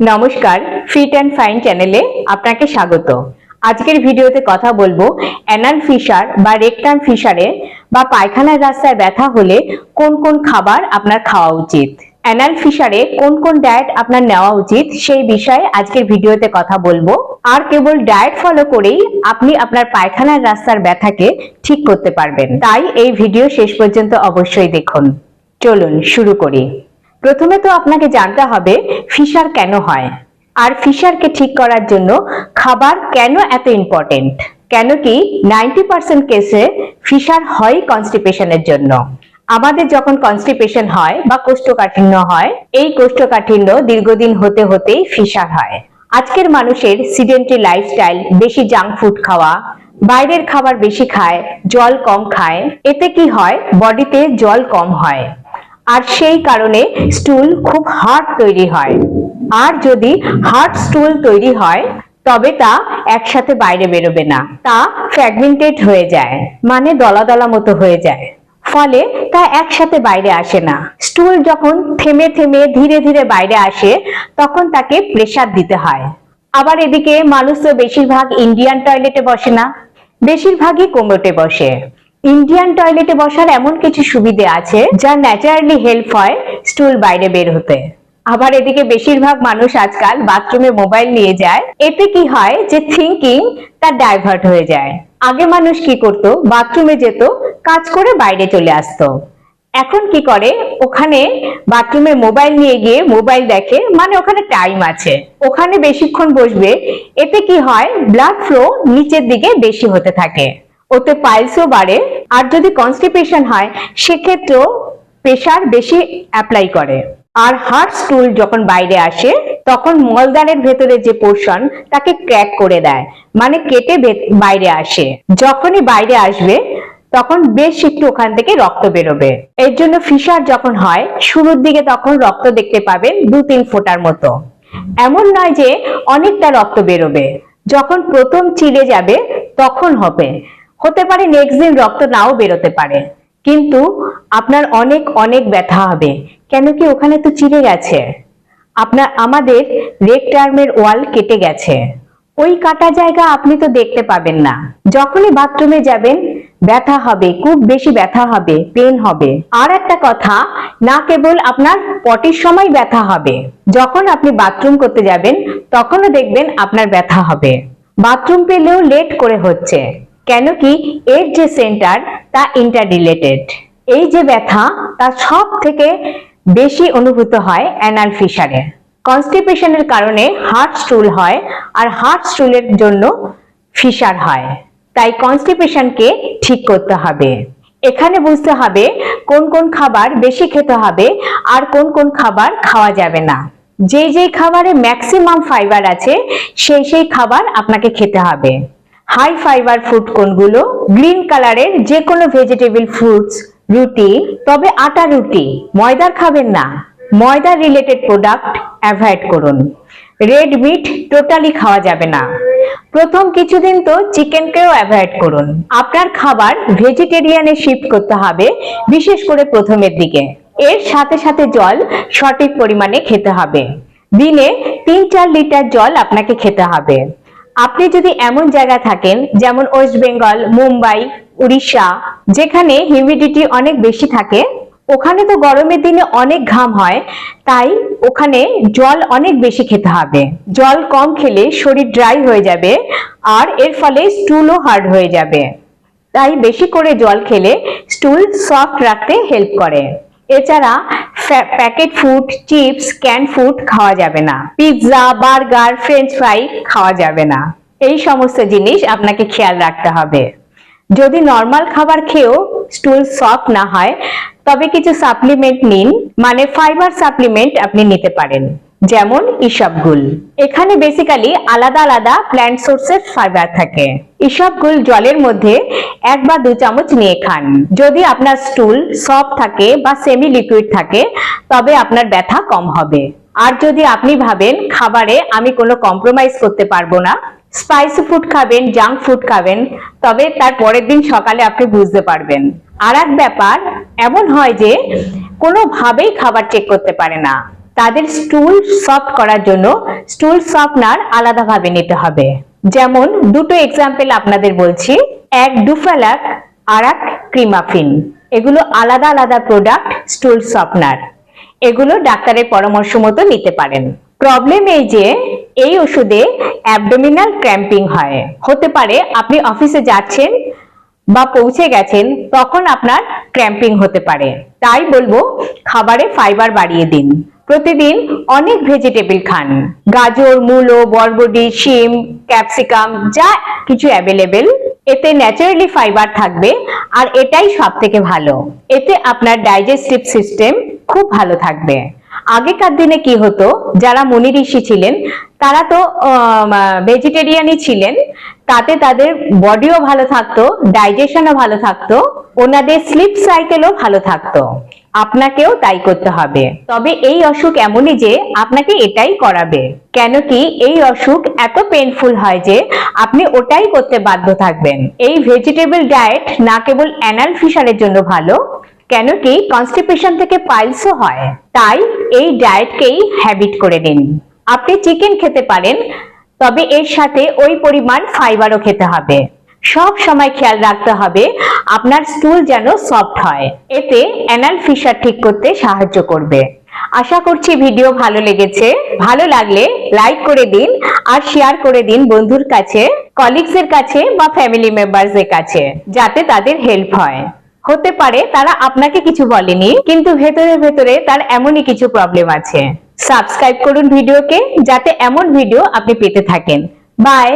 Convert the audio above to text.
নমস্কার fit and fine চ্যানেলে আপনাকে স্বাগত। আজকের ভিডিওতে কথা বলব অ্যানাল ফিশার বা রেকটাম ফিশারে বা পায়খানার রাস্তায় ব্যথা হলে কোন কোন খাবার আপনার খাওয়া উচিত। অ্যানাল ফিশারে কোন কোন ডায়েট আপনার নেওয়া উচিত সেই বিষয়ে আজকের ভিডিওতে কথা বলব। আর কেবল ডায়েট ফলো করেই আপনি আপনার পায়খানার রাস্তার ব্যথাকে ঠিক করতে পারবেন। তাই এই ভিডিও শেষ পর্যন্ত অবশ্যই দেখুন। চলুন শুরু করি। প্রথমে তো আপনাকে জানতে হবে ফিশার কেন হয়। আর ফিশারকে ঠিক করার জন্য খাবার কেন এত ইম্পর্টেন্ট কেন কি নাইনটি পার্সেন্ট কেসে ফিশার হয় কনস্টিপেশনের জন্য। আমাদের যখন কনস্টিপেশন হয় বা কোষ্ঠকাঠিন্য হয়, এই কোষ্ঠকাঠিন্য দীর্ঘদিন হতে হতেই ফিশার হয়। আজকের মানুষের সিডেন্টারি লাইফস্টাইল বেশি জাঙ্ক ফুড খাওয়া, বাইরের খাবার বেশি খায়, জল কম খায়, এতে কি হয়? বডিতে জল কম হয়। আর সেই কারণে স্টুল খুব হার্ড তৈরি হয়। আর যদি হার্ড স্টুল তৈরি হয়, তবে তা একসাথে বাইরে বেরোবে না। তা ফ্র্যাগমেন্টেড হয়ে যায় মানে দলা দলা মতো হয়ে যায়। ফলে তা একসাথে বাইরে আসে না। স্টুল যখন থেমে থেমে ধীরে ধীরে বাইরে আসে, তখন তাকে প্রেসার দিতে হয়। আবার এদিকে মানুষ তো বেশিরভাগ ইন্ডিয়ান টয়লেটে বসে না, বেশিরভাগই কোমোটে বসে। ইন্ডিয়ান টয়লেটে বসার এমন কিছু সুবিধে আছে যা ন্যাচারালি হেল্প হয় স্টুল বাইরে বের হতে। আবার এদিকে বেশিরভাগ মানুষ আজকাল বাথরুমে মোবাইল নিয়ে যায়। এতে কি হয় যে থিঙ্কিং তার ডাইভার্ট হয়ে যায়। আগে মানুষ কি করত? বাথরুমে যেত, কাজ করে বাইরে চলে আসতো। এখন কি করে? ওখানে বাথরুমে মোবাইল নিয়ে গিয়ে মোবাইল দেখে মানে ওখানে টাইম আছে। ওখানে বেশিক্ষণ বসবে, এতে কি হয়? ব্লাড ফ্লো নিচের দিকে বেশি হতে থাকে। ওতে পাইলসও বাড়ে। আর যদি কনস্টিপেশন হয়, সেক্ষেত্রেও প্রেশার বেশি অ্যাপ্লাই করে। আর হার্ট স্টুল যখন বাইরে আসে, তখন মলদ্বারের ভেতরে যে পোর্শন তাকে ক্র্যাক করে দেয়। মানে কেটে বাইরে আসে। যখনই বাইরে আসবে, তখন বেশ একটু ওখান থেকে রক্ত বেরোবে। এর জন্য ফিশার যখন হয়, শুরুর দিকে তখন রক্ত দেখতে পাবেন দু তিন ফোঁটার মতো। এমন নয় যে অনেকটা রক্ত বেরোবে। যখন প্রথম চিড়ে যাবে, তখন হবে। হতে পারে নেক্সট দিন রক্ত নাও বেরোতে পারে। কিন্তু আপনার অনেক অনেক ব্যথা হবে। কেন কি ওখানে তো চিড়ে গেছে। আপনার, আমাদের রেকটার্মের ওয়াল কেটে গেছে। ওই কাটা জায়গা আপনি তো দেখতে পাবেন না। যখনই বাথরুমে যাবেন, ব্যথা হবে, খুব বেশি ব্যথা হবে, পেন হবে। আর একটা কথা, না কেবল আপনার পটির সময় ব্যথা হবে। যখন আপনি বাথরুম করতে যাবেন, তখনও দেখবেন আপনার ব্যথা হবে। বাথরুম পেলেও লেট করে হচ্ছে। কেন কি এর যে সেন্টার তা ইন্টার রিলেটেড এই যে ব্যথা, তা সব থেকে বেশি অনুভূত হয় অ্যানাল ফিশারে কনস্টিপেশনের কারণে হার্ট স্টুল হয় আর হার্ট স্টুলের জন্য ফিশার হয়। তাই কনস্টিপেশনকে ঠিক করতে হবে। এখানে বুঝতে হবে কোন কোন খাবার বেশি খেতে হবে আর কোন কোন খাবার খাওয়া যাবে না। যে যে খাবারে ম্যাক্সিমাম ফাইবার আছে, সেই সেই খাবার আপনাকে খেতে হবে। হাই ফাইবার ফুড কোনগুলো? গ্রিন কালারের যে কোনো ভেজিটেবল ফ্রুটস রুটি, তবে আটা রুটি। ময়দার খাবেন না। ময়দা রিলেটেড প্রোডাক্ট অ্যাভয়েড করুন। রেড মিট টোটালি খাওয়া যাবে না। প্রথম কিছুদিন তো চিকেনকেও অ্যাভয়েড করুন। আপনার খাবার ভেজিটেরিয়ানে শিফট করতে হবে, বিশেষ করে প্রথমের দিকে। এর সাথে সাথে জল সঠিক পরিমাণে খেতে হবে। দিনে তিন চার লিটার জল আপনাকে খেতে হবে। আপনি যদি এমন জায়গায় থাকেন, যেমন ওয়েস্ট বেঙ্গল মুম্বাই উড়িষ্যা যেখানে হিউমিডিটি অনেক বেশি থাকে, ওখানে তো গরমের দিনে অনেক ঘাম হয়, তাই ওখানে জল অনেক বেশি খেতে হবে। জল কম খেলে শরীর ড্রাই হয়ে যাবে, আর এর ফলে স্টুলও হার্ড হয়ে যাবে। তাই বেশি করে জল খেলে স্টুল সফট রাখতে হেল্প করে। এছাড়া packet food, chips, can food খাওয়া যাবে না। পিৎজা, বার্গার, ফ্রেঞ্চ ফ্রাই খাওয়া যাবে না। এই সমস্ত জিনিস আপনাকে খেয়াল রাখতে হবে। যদি নর্মাল খাবার খেয়েও স্টুল সফট না হয়, তবে কিছু সাপ্লিমেন্ট নিন মানে ফাইবার সাপ্লিমেন্ট আপনি নিতে পারেন। যেমন ইসবগুল এখানে বেসিক্যালি আলাদা আলাদা প্ল্যান্ট সোর্সের ফাইবার থাকে। ইসবগুল জলের মধ্যে এক বা দু চামচ নিয়ে খান। যদি আপনার স্টুল সফট থাকে বা সেমি লিকুইড থাকে, তবে আপনার ব্যথা কম হবে। আর যদি আপনি ভাবেন, খাবারে আমি কোনো কম্প্রোমাইজ করতে পারব না। স্পাইসি ফুড খাবেন জাঙ্ক ফুড খাবেন, তবে তার পরের দিন সকালে আপনি বুঝতে পারবেন। আর এক ব্যাপার, এমন হয় যে কোনোভাবেই খাবার চেক করতে পারে না। তাদের স্টুল সফট করার জন্য স্টুল সফটনার আলাদাভাবে নিতে হবে। যেমন দুটো এক্সাম্পল আপনাদের বলছি, এক ডুফালাক আর এক ক্রিমাফিন। এগুলো আলাদা আলাদা প্রোডাক্ট স্টুল সফটনার এগুলো ডাক্তারের পরামর্শ মতো নিতে পারেন। প্রবলেম এই যে, এই ওষুধে অ্যাবডোমিনাল ক্র্যাম্পিং হয়। হতে পারে আপনি অফিসে যাচ্ছেন বা পৌঁছে গেছেন, তখন আপনার ক্র্যাম্পিং হতে পারে। তাই বলব, খাবারে ফাইবার বাড়িয়ে দিন। প্রতিদিন অনেক ভেজিটেবল খান। গাজর, মূলো, বরবটি, শিম ক্যাপসিকাম যা কিছু অ্যাভেলেবেল এতে ন্যাচারালি ফাইবার থাকবে আর এটাই সব থেকে ভালো। এতে আপনার ডাইজেস্টিভ সিস্টেম খুব ভালো থাকবে। আগেকার দিনে কি হতো, যারা মুনি ঋষি ছিলেন, তারা তো ভেজিটেরিয়ানই ছিলেন। তাতে তাদের বডিও ভালো থাকতো ডাইজেশনও ভালো থাকতো, ওনাদের স্লিপ সাইকেলও ভালো থাকতো। আপনাকেও তাই করতে হবে। তবে এই অসুখ এমনই যে আপনাকে এটাই করাবে। কেন কি এই অসুখ এত পেনফুল হয় যে আপনি ওটাই করতে বাধ্য থাকবেন। এই ভেজিটেবল ডায়েট না কেবল অ্যানাল ফিশারের জন্য ভালো, কেন কি কনস্টিপেশন থেকে পাইলসও হয়। তাই এই ডায়েটকেই হ্যাবিট করে দিন। আপনি চিকেন খেতে পারেন, তবে এর সাথে ওই পরিমাণ ফাইবারও খেতে হবে। সব সময় খেয়াল রাখতে হবে আপনার স্টুল যেন সফট হয়। এতে অ্যানাল ফিশার ঠিক করতে সাহায্য করবে। আশা করছি ভিডিও ভালো লেগেছে। ভালো লাগলে লাইক করে দিন আর শেয়ার করে দিন বন্ধুর কাছে কলিগস এর কাছে বা ফ্যামিলি মেম্বার্স এর কাছে, যাতে তাদের হেল্প হয়। হতে পারে তারা আপনাকে কিছু বলেনি, কিন্তু ভেতরে ভেতরে তার এমনই কিছু প্রবলেম আছে। সাবস্ক্রাইব করুন ভিডিওকে যাতে এমন ভিডিও আপনি পেতে থাকেন। বাই